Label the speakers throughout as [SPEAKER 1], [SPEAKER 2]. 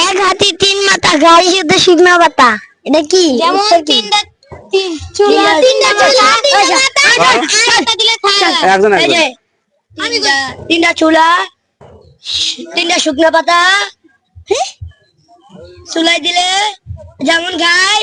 [SPEAKER 1] এক হাতি তিন মাথা গাড়ি শুদ্ধ শুকনা পাতা। এটা কি?
[SPEAKER 2] যেমন তিনটা চুলা
[SPEAKER 1] তিনটা চুলা, শুকনো পাতা হ্যাঁ? চুলাই দিলে যেমন গায়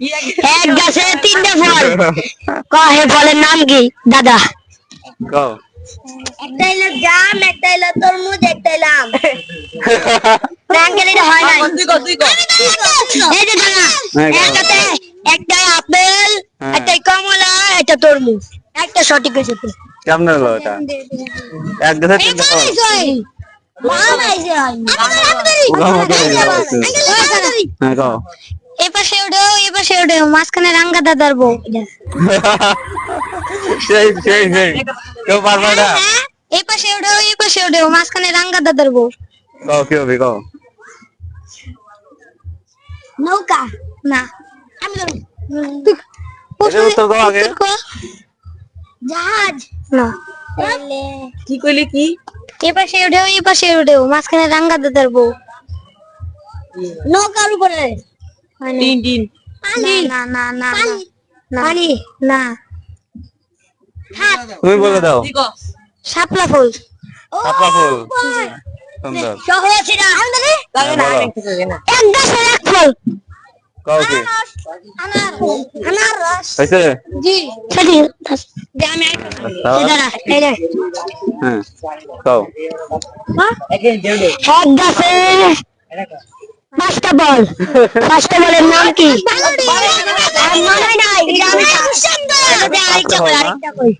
[SPEAKER 1] এক গাছে তিনটা ফল। ক হে ফলের নাম কি? দাদা। একটা হলো জাম একটা হলো তরমুজ একটা হলো আম। আঙ্কেল এটা হয় না এই যে দাদা একটাতে একটা আপেল
[SPEAKER 3] হ্যাঁ।
[SPEAKER 1] একটা কমলা একটা তরমুজ। একটা সঠিক হয়েছে তো।
[SPEAKER 3] কেমন হলো এটা? এক দেশে তিনটা ফল
[SPEAKER 1] মাম আইছে হয়
[SPEAKER 3] উগা মতো হয়ে গেল একটু। হ্যাঁ কও
[SPEAKER 2] এ পাশে ওঠেও এ পাশে ওঠেও মাঝখানে রাঙ্গা দাদার বউ
[SPEAKER 3] সেই সেই সেই কেউ পারবে না
[SPEAKER 2] এই পাশে ওঠেও এই পাশে ওঠেও মাঝখানে রাঙ্গা দাদার বউ
[SPEAKER 3] কও কি হবে কও
[SPEAKER 1] নৌকা
[SPEAKER 2] না
[SPEAKER 1] আমি ধরবো।
[SPEAKER 3] এটার উত্তর দাও আগে
[SPEAKER 2] উত্তর কও।
[SPEAKER 1] জাহাজ
[SPEAKER 2] না
[SPEAKER 1] কি কইলি কি
[SPEAKER 2] এ পাশে ওঠেও এই পাশে ওঠেও মাঝখানে রাঙ্গা দাদার বউ
[SPEAKER 1] নৌকার উপরে
[SPEAKER 2] হয় না। না না না না না
[SPEAKER 1] পানি
[SPEAKER 2] না।
[SPEAKER 3] তুমি বলে দাও।
[SPEAKER 2] শাপলা ফুল।
[SPEAKER 3] আপা ফুল। সুন্দর।
[SPEAKER 1] সহজ
[SPEAKER 3] বলো।
[SPEAKER 1] এক গাছের এক ফল।
[SPEAKER 2] জি।
[SPEAKER 3] হ্যাঁ কও
[SPEAKER 1] এক গাছে পাঁচটা বল। পাঁচটা বলের নাম কি? মনে নাই আরেকটা কই কই